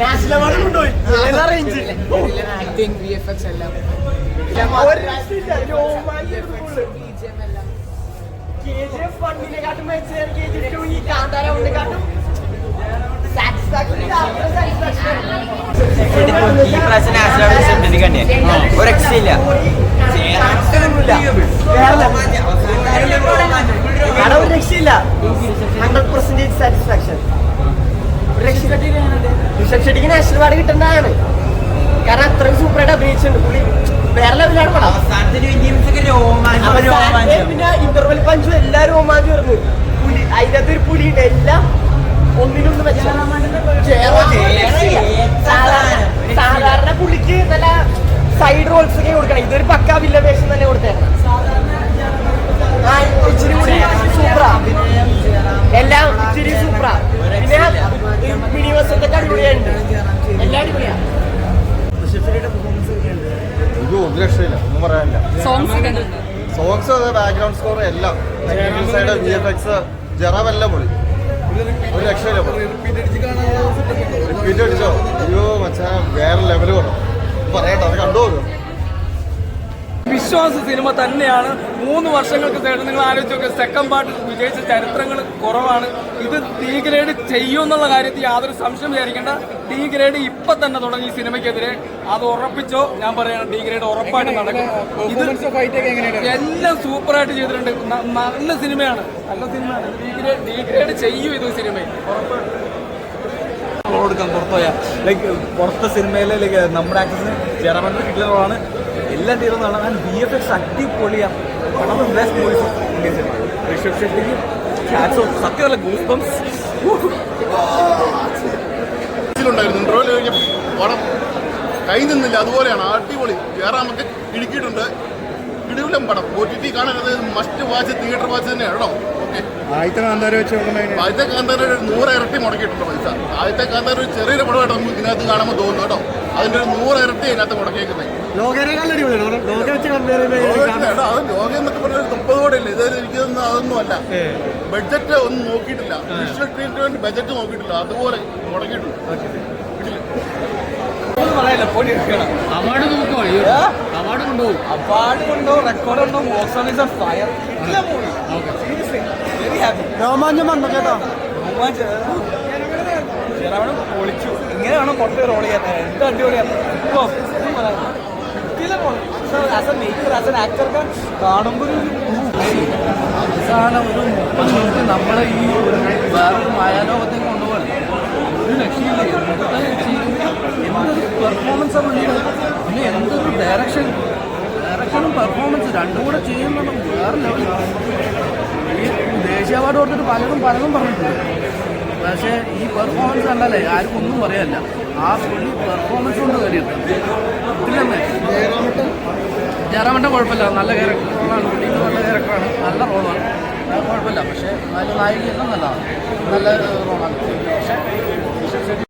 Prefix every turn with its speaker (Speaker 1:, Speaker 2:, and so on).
Speaker 1: National award കൊണ്ടുപോയി. ഏതാ range
Speaker 2: acting V F X എല്ലാം.
Speaker 1: ഒരു രക്ഷയില്ല.
Speaker 3: ഒരു രക്ഷയില്ല.
Speaker 1: ഹൺഡ്രഡ് പെർസെന്റേജ് സാറ്റിസ്ഫാക്ഷൻ ഋഷഭ് ഷെട്ടിക്ക് നാഷണൽ അവാർഡ് കിട്ടേണ്ടതാണ് കാരണം അത്രയും സൂപ്പറായിട്ട് അഭിനയിച്ചിട്ടുണ്ട്. പുള്ളി വേറെ ലെവലാണ് പടം. പിന്നെ ഇന്റർവെൽ പഞ്ചും എല്ലാ രോമാഞ്ചം വരുന്നു പുലി അതിനകത്ത് ഒരു പുലിയുണ്ട്. എല്ലാം ഒന്നിനൊന്ന് വെച്ചാൽ
Speaker 4: പറയാനില്ല
Speaker 5: സോങ്സ്
Speaker 4: അത് ബാക്ക്ഗ്രൗണ്ട് സ്കോർ എല്ലാം. സൈഡ് വി എഫ് എക്സ് ജറമെല്ലാം പൊളി. ഒരു രക്ഷയില്ല റിപ്പീറ്റ് അടിച്ചോ? അയ്യോ മച്ചാ വേറെ ലെവൽ വേണം പറയട്ടെ അത് കണ്ടുപോകും
Speaker 6: വിശ്വാസ സിനിമ തന്നെയാണ്. മൂന്ന് വർഷങ്ങൾക്ക് ശേഷം നിങ്ങൾ ആലോചിച്ച് നോക്കുക സെക്കൻഡ് പാർട്ട് വിജയിച്ച ചരിത്രങ്ങൾ കുറവാണ്. ഇത് ഡി ഗ്രേഡ് ചെയ്യുമെന്നുള്ള കാര്യത്തിൽ യാതൊരു സംശയം വിചാരിക്കേണ്ട. ഡി ഗ്രേഡ് ഇപ്പൊ തന്നെ തുടങ്ങി ഈ സിനിമയ്ക്കെതിരെ. അത് ഉറപ്പിച്ചോ? ഞാൻ പറയണം ഡി ഗ്രേഡ് ഉറപ്പായിട്ട് നടക്കും. എല്ലാം സൂപ്പറായിട്ട് ചെയ്തിട്ടുണ്ട്. നല്ല സിനിമയാണ്. നല്ല സിനിമയാണ്. ഡി ഗ്രേഡ് ഡി ഗ്രേഡ് ചെയ്യും ഇത് സിനിമയിൽ.
Speaker 7: പുറത്തുപോയാൽ ലൈക്ക് പുറത്തെ സിനിമയിലെ ലൈക്ക് നമ്മുടെ ആക്ടേഴ്സിന് ജെറമന്റെ കിട്ടുന്ന റോളാണ് എല്ലാം തീർന്നതാണ് ആൻഡ് ബി എഫ് എക്സ് അടിപൊളിയാണ് one best movies Indian cinema Rishabh ഷെട്ടിക്ക് hats off സത്യമല്ല ഗൂസ് ബംസ്
Speaker 8: കഴിഞ്ഞ പടം കൈ നിന്നില്ല. അതുപോലെയാണ് അടിപൊളി. ജയറാമൊക്കെ ഇടുക്കിയിട്ടുണ്ട്. ഇടിവിലം പടം. ഒ ടി ടി കാണാൻ മസ്റ്റ് വാച്ച് തിയേറ്റർ വാച്ച് തന്നെയാണ്
Speaker 4: ആദ്യത്തെ കാന്താര വെച്ച്
Speaker 8: ആദ്യത്തെ കാന്താര ഒരു നൂറ് ഇരട്ടി മുടക്കിയിട്ടുണ്ട് പൈസ. ആദ്യത്തെ കാന്താര ഒരു ചെറിയൊരു പടമായിട്ട് നമുക്ക് ഇതിനകത്ത് കാണുമ്പോൾ തോന്നുന്നു കേട്ടോ. അതിന്റെ ഒരു നൂറ് ഇരട്ടി അതിനകത്ത് മുടക്കിയേക്കുന്നത് അത് ലോകം എന്നൊക്കെ പറഞ്ഞ ഒരു മുപ്പത് കോടി ഇല്ല ഇത് എനിക്കൊന്നും അതൊന്നും അല്ല. ബഡ്ജറ്റ് ഒന്നും നോക്കിയിട്ടില്ല. വിഷ്വൽ ട്രീറ്റ്മെന്റ് ബഡ്ജറ്റ് നോക്കിയിട്ടില്ല. അതുപോലെ മുടക്കിയിട്ടുണ്ട്.
Speaker 7: പറയല്ല. പോയി എടുക്കണം.
Speaker 5: അവാർഡ് നോക്കുമോ അവാർഡ് കൊണ്ടുപോകും
Speaker 7: അവാർഡ് കൊണ്ടോ റെക്കോർഡ് ഉണ്ടോ ബോക്സ് ഓഫീസ് ഫയർ എല്ലാം മൂവി സീരിയസ്ലി വെരി ഹാപ്പി
Speaker 4: രോമാഞ്ചം വന്നു കേട്ടോ?
Speaker 7: ജയറാമൻ പൊളിച്ചു. ഇങ്ങനെയാണോ പുറത്ത് റോൾ ചെയ്യാത്ത എന്ത് അടിപൊളിയാണ് ഇപ്പോ ഒന്നും പറയാനില്ല. കിട്ടിയില്ല പോലെ. പക്ഷേ as a maker, as an actor ഒക്കെ കാണുമ്പോൾ ഒരു
Speaker 6: അവസാനം ഒരു മുപ്പത് മിനിറ്റ് നമ്മളെ ഈ വേറൊരു മായാലോകത്തേക്ക് കൊണ്ടുപോകണം. ഒരു രക്ഷയില്ല. എന്തൊരു പെർഫോമൻസ് ആണ് പിന്നെ എന്തൊരു ഡയറക്ഷൻ ഡയറക്ഷനും പെർഫോമൻസ് രണ്ടും കൂടെ ചെയ്യുന്നത് വേറെ ലെവൽ ഈ ദേശീയ അവാർഡ് കൊടുത്തിട്ട് പലരും പലതും പറഞ്ഞിട്ടുണ്ട്. പക്ഷേ ഈ പെർഫോമൻസ് കണ്ടല്ലേ? ആർക്കും ഒന്നും പറയാനില്ല. ആ പുള്ളി പെർഫോമൻസ് കൊണ്ട് കയറിയിട്ടുണ്ട് ഇല്ലെന്നേ ജയറാമന്റെ കുഴപ്പമില്ല. നല്ല ക്യാരക്ടറാണ് പുള്ളിക്ക് നല്ല ക്യാരക്ടറാണ് നല്ല റോളാണ് കുഴപ്പമില്ല. പക്ഷേ നല്ല നായികയെല്ലാം നല്ലതാണ് നല്ല റോളാണ് പക്ഷേ